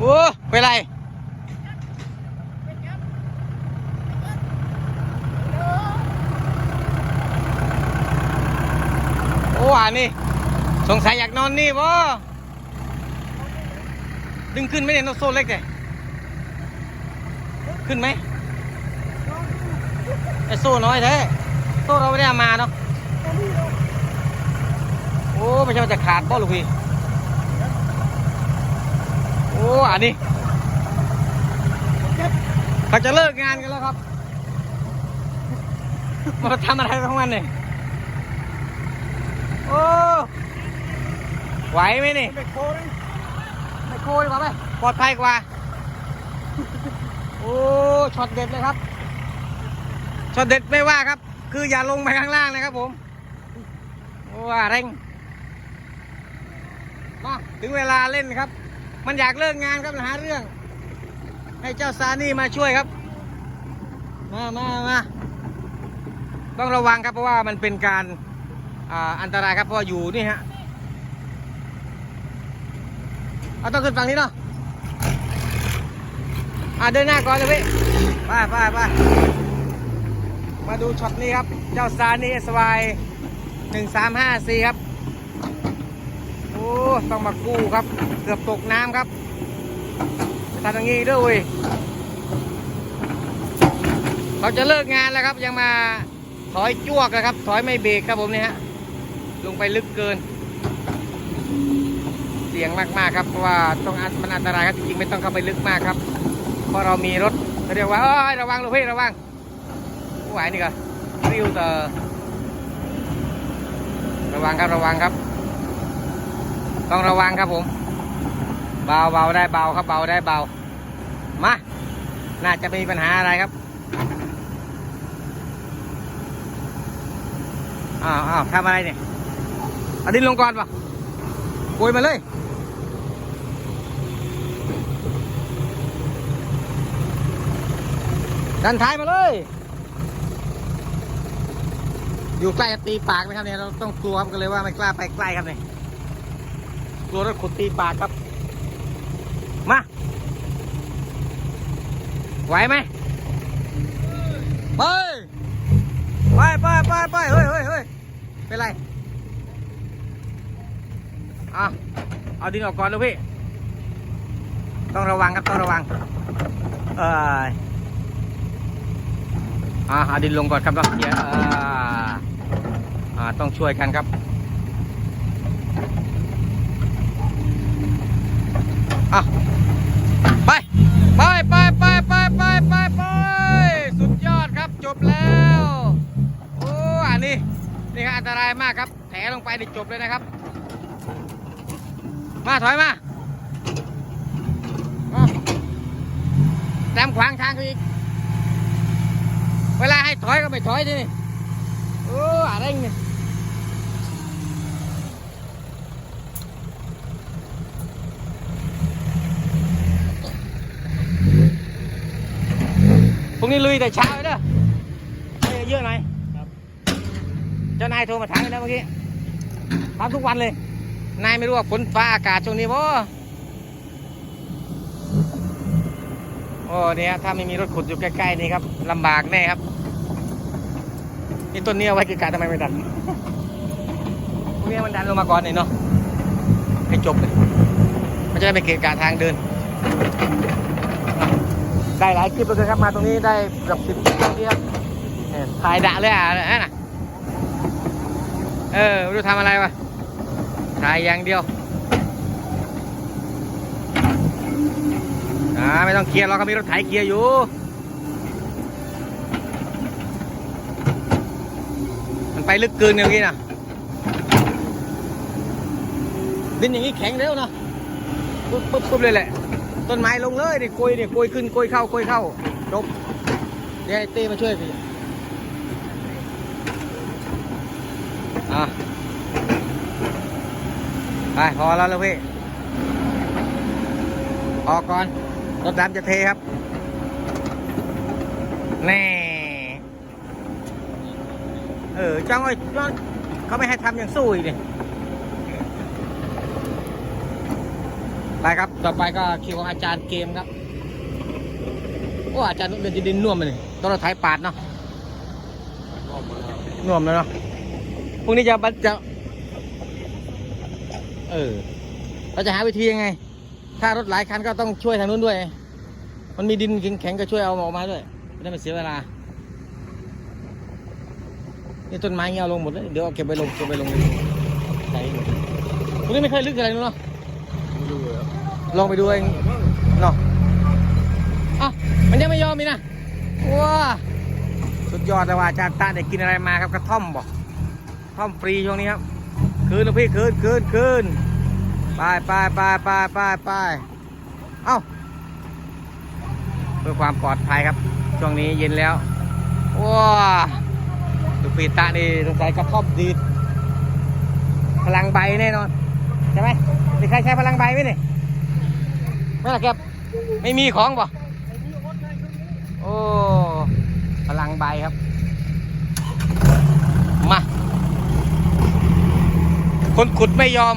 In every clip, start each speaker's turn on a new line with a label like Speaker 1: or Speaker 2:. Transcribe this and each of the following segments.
Speaker 1: โอ้เป็นไรโอ้อันนี้สงสัยอยากนอนนี่บ่ดึงขึ้นไหมเนี่ยนกโซ่เล็กเลยขึ้นไหมไอโซ่น้อยแท้โซ่เราไม่ได้เอามาเนาะโอ้ไม่ใช่ว่าจะขาดบ่ลูกพี่โอ้อันนี้เขาจะเลิกงานกันแล้วครับ มาทำอะไรของมันเนี่ยโอ้ไหวไหมนี่
Speaker 2: ไปโคเลย
Speaker 1: ไม่โคยกว่าไหมปลอดภัยกว่า โอ้ช็อตเด็ดเลยครับช็อตเด็ดไม่ว่าครับ คืออย่าลงไปข้างล่างนะครับผมว่าเร่งมาถึงเวลาเล่นครับ มันอยากเลิกงานครับหาเรื่อง ให้เจ้าซานี่มาช่วยครับ มามามาต้องระวังครับเพราะว่ามันเป็นการอ่าอันตรายครับเพราะอยู่นี่ฮะเอาต้องขึ้นฝั่งนี้เนาะอ่าเดินหน้าก่อนเลยพี่ไปไปไปมาดูช็อตนี้ครับ เจ้าซานี่เอสวายหนึ่งสามห้าสี่ครับ ต้องมากู้ครับ เกือบตกน้ำครับทำอย่างนี้ด้วยเขาจะเลิกงานแล้วครับ ยังมาถอยจ้วกนะครับ ถอยไม่เบรกครับผมเนี่ยฮะลงไปลึกเกิน เสี่ยงมากๆครับเพราะว่าต้องอันมันอันตรายครับจริงๆไม่ต้องเข้าไปลึกมากครับเพราะเรามีรถเขาเรียกว่าเอ้ยระวังลูกพี่ระวังผู้ไหวนี่ก็ริ้วเตอระวังครับระวังครับ ต้องระวังครับผม เบาเบาได้เบาครับเบาได้เบา มา น่าจะไม่มีปัญหาอะไรครับ อ้าวอ้าวทำอะไรเนี่ยเอาดินลงก่อนปะโกยมาเลยดันท้ายมาเลย อยู่ใกล้ตีปากนะครับเนี่ยเราต้องกลัวครับก็เลยว่าไม่กล้าไปใกล้ครับเนี่ย กลัวรถขุดตีปากครับ มา ไหวไหมไปไปไปไปไปเฮ้ยเฮ้ยเฮ้ยเป็นไรอะเอาดินออกก่อนลูกพี่ ต้องระวังครับต้องระวัง เอออ่าเอาดินลงก่อนครับต้องเคลียร์อ่าต้องช่วยกันครับ อะไปไปไปไปไปไปไปไปสุดยอดครับจบแล้วโอ้อันนี้นี่ครับอันตรายมากครับแถลงไปนี่จบเลยนะครับ มาถอยมามาแซมขวางทางเขาอีกเวลาให้ถอยก็ไม่ถอยดิโอ้อะไรเนี่ย นี้ลุยแต่เช้าเลยเด้อให้เยอะหน่อย
Speaker 2: ครับ
Speaker 1: เจ้านายโทรมาถามเลยนะเมื่อกี้ถามทุกวันเลย นายไม่รู้ว่าฝนฟ้าอากาศช่วงนี้บ่โอ้เนี่ยถ้าไม่มีรถขุดอยู่ใกล้ๆนี่ครับลำบากแน่ครับนี่ต้นนี้เอาไว้เกะกะทำไมไม่ดันพวกนี้มันดันลงมาก่อนนี่เนาะให้จบเลยมันจะได้ไม่เกะกะทางเดิน ได้หลายคลิปเลยครับ มาตรงนี้ได้เกือบสิบคลิปแล้วครับเนี่ยถ่ายดะเลยอะนั่นะเออไม่รู้ทำอะไรวะถ่ายอย่างเดียวอ่าไม่ต้องเคลียร์เราก็มีรถไถเคลียร์อยู่มันไปลึกเกินเมื่อกี้นะดินอย่างนี้แข็งเร็วนะปุ๊บปุ๊บปุ๊บเลยแหละ ต้นไม้ลงเลยนี่กลวยนี่กลวยขึ้นกลวยเข้ากลวยเข้าจบเดี๋ยวไอ้เต้มาช่วยพี่อะไปพอแล้วลูกพี่ออกก่อนรถดำจะเทครับแน่เออจ้องไอ้จ้องเขาไม่ให้ทำอย่างสู้อีกดิ ไปครับ ต่อไปก็คิวของอาจารย์เกมครับ โอ้อาจารย์เดินดินน่วมเลยต้นเราไทยปาดเนาะน่วมแล้วเนาะพรุ่งนี้จะบัจะ เออ เราจะหาวิธียังไง ถ้ารถหลายคันก็ต้องช่วยทางนู้นด้วย มันมีดินแข็งๆก็ช่วยเอาออกมาด้วย ไม่ได้มาเสียเวลานี่ต้นไม้เงี้ยลงหมดเลย เดี๋ยวเอาเก็บไปลงเก็บไปลงเลยใส่หมดตรงนี้ไม่เคยลึกอะไรนู้นเนาะ
Speaker 2: ลยครับ
Speaker 1: ลองไปดูเองเนาะอะมันยังไม่ยอมมีกนะว้าสุดยอดเลยว่าอาจารย์ตาได้กินอะไรมาครับกระท่อมบอกกระท่อมฟรีช่วงนี้ครับคืนลูกพี่คืนคืนคืนไปไปไปไปไปไปเอ้าเพื่อความปลอดภัยครับ ช่วงนี้เย็นแล้วว้าลูกพี่ตานี่สงสัยกระท่อมดีดพลังใบแน่นอนใช่ไหมมีใครใช้พลังใบไหมเนี่ย ไม่ล่ะครับไม่มีของป่ะโอ้พลังใบครับ มา คนขุดไม่ยอม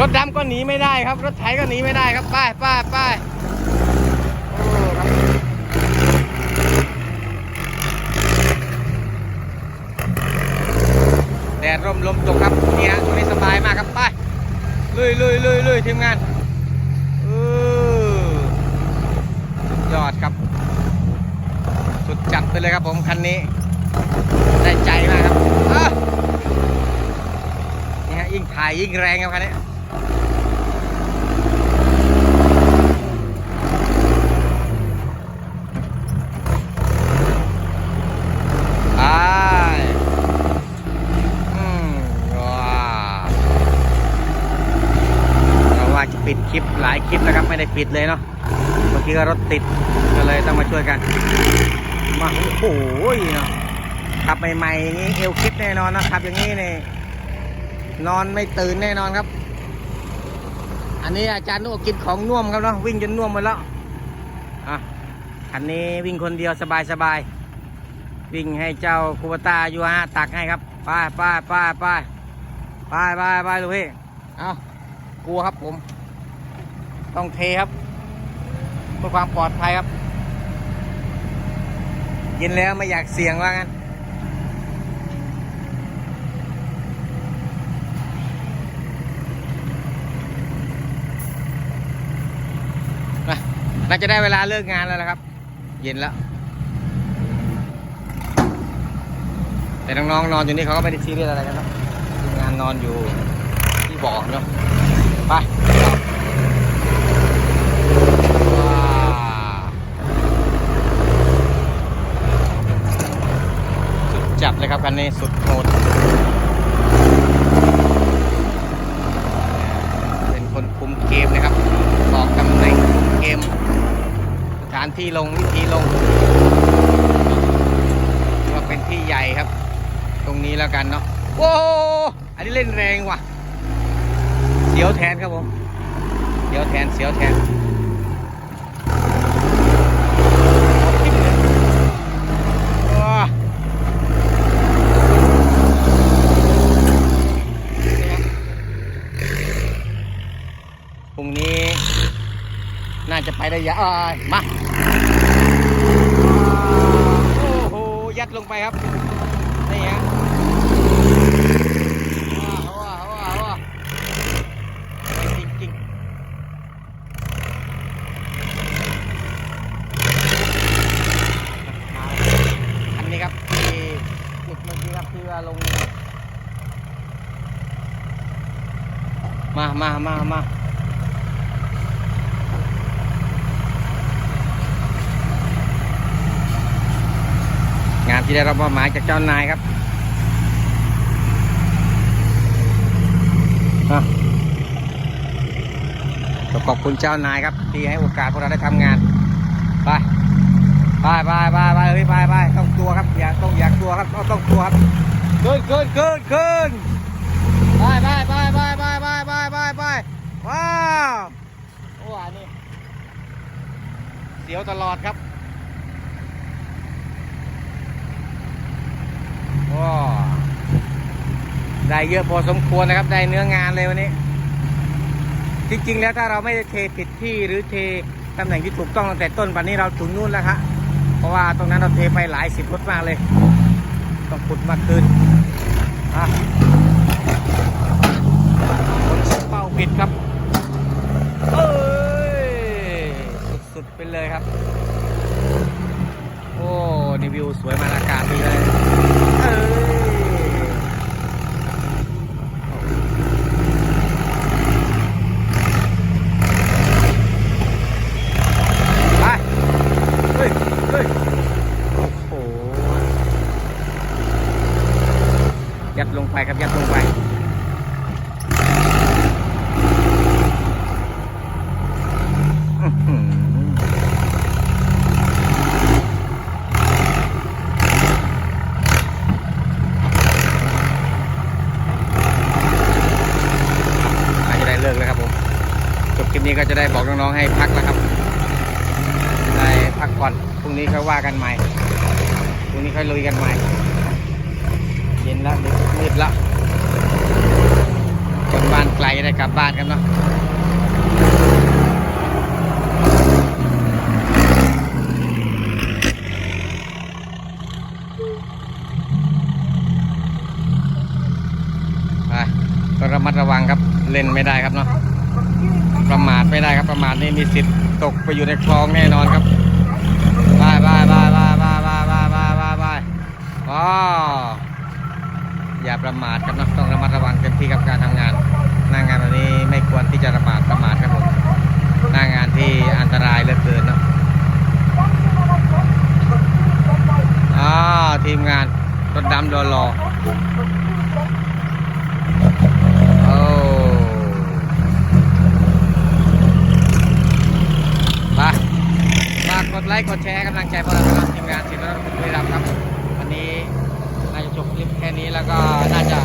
Speaker 1: รถดำก็หนีไม่ได้ครับ รถไถก็หนีไม่ได้ครับไปไปไปโอ้ครับแดดร่มลมตกครับเนี่ยช่วงนี้สบายมากครับไปลุยลุยลุยลุยทีมงานเออยอ ดครับ สุดจัดไปเลยครับผมคันนี้ ได้ใจมากครับนี่ฮะยิ่งถ่ายยิ่งแรงครับคันนี้ไปฮึว่าจะปิดคลิปหลายคลิปนะครับ ไม่ได้ปิดเลยเนาะ กี้ก็รถติดก็เลยต้องมาช่วยกัน มาโอ้โหเนาะขับใหม่ๆอย่างนี้เอวคลิปแน่นอนนะขับอย่างนี้นี่นอนไม่ตื่นแน่นอนครับ อันนี้อาจารย์นุกกินของน่วมครับเนาะวิ่งจนน่วมหมดแล้วอะคันนี้วิ่งคนเดียวสบายสบายๆวิ่งให้เจ้าคูปตาอยู่ฮะตักให้ครับไปไปไปไปไปไปไปลูกพี่เอากลัวครับผม ต้องเทครับ เพื่อความปลอดภัยครับ กินแล้วไม่อยากเสี่ยงว่างั้นน่าจะได้เวลาเลิกงานแล้วนะครับ เย็นแล้ว แต่น้องๆนอนอยู่นี่เขาก็ไม่ได้ซีเรียสอะไรกันเนาะงานนอนอยู่ที่บอกเนาะไปว้าวสุดจัด เลยครับคันนี้สุดโหดเป็นคนคุมเกมนะครับบอกตำแหน่งเกมสถานที่ลงวิธีลงก็เป็นที่ใหญ่ครับ ตรงนี้แล้วกันเนาะโอ้อันนี้เล่นแรงว่ะเสียวแทนครับผมเสียวแทนเสียวแทนว้าพรุ่งนี้ น่าจะ ได้ยะเอ้ยมาโอ้โหยัดลงไปครับนี่ฮะว้าวว้าวว้าวว้าวจริงจริงอันนี้ครับที่จุดเมื่อกี้ครับที่ว่าลงมามามามา งานที่ได้รับมอบหมายจากเจ้านายครับอะก็ขอบคุณเจ้านายครับ ที่ให้โอกาสพวกเราได้ทำงาน ไปไปไปไปไปเฮ้ยไปไปต้องตัวครับ อย่าต้องอยากตัวครับต้องต้องตัวครับเกินเกินเกินเกินไปไปไปไปไปไปไปไปไปว้าวโอ้อันนี้เสียวตลอดครับ ว้าได้เยอะพอสมควรนะครับ ได้เนื้องานเลยวันนี้ จริง ๆ แล้วถ้าเราไม่เทผิดที่หรือเทตำแหน่งที่ถูกต้องตั้งแต่ต้นวันนี้เราถึงนู่นแล้วฮะเพราะว่าตรงนั้นเราเทไปหลายสิบรถมากเลย ต้องขุดมาคืนอะเป้าปิดครับเอ้ยสุดๆไปเลยครับ โอ้นี่วิวสวยมากอากาศดีเลย Bye. จะได้บอกน้องๆให้พักแล้วครับ ได้พักผ่อน พรุ่งนี้ค่อยว่ากันใหม่ พรุ่งนี้ค่อยลุยกันใหม่ เย็นแล้วมืดแล้วคนบ้านไกลได้กลับบ้านกันเนาะไปก็ระมัดระวังครับเล่นไม่ได้ครับเนาะ ประมาทไม่ได้ครับประมาทนี่มีสิทธิ์ตกไปอยู่ในคลองแน่นอนครับไปไปไปไปไปไปไปไปไปไปอ๋ออย่าประมาทครับนะต้องระมัดระวังเต็มที่กับการทำงาน หน้างานแบบนี้ไม่ควรที่จะประมาทประมาทครับผมหน้างานที่อันตรายเหลือเกินนะอ่าทีมงานรถดำโดนรอโอ้ ไปฝา กดไลค์กดแชร์กำลังใจพวกเราครับทีมงานทีมรถบุรีรัมย์ครับ วันนี้น่าจะจบคลิปแค่นี้แล้วก็น่าจะ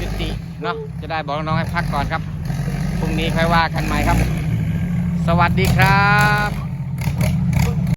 Speaker 1: ยุติเนาะจะได้บอกน้องๆให้พักก่อนครับพรุ่งนี้ค่อยว่ากันใหม่ครับ สวัสดีครับ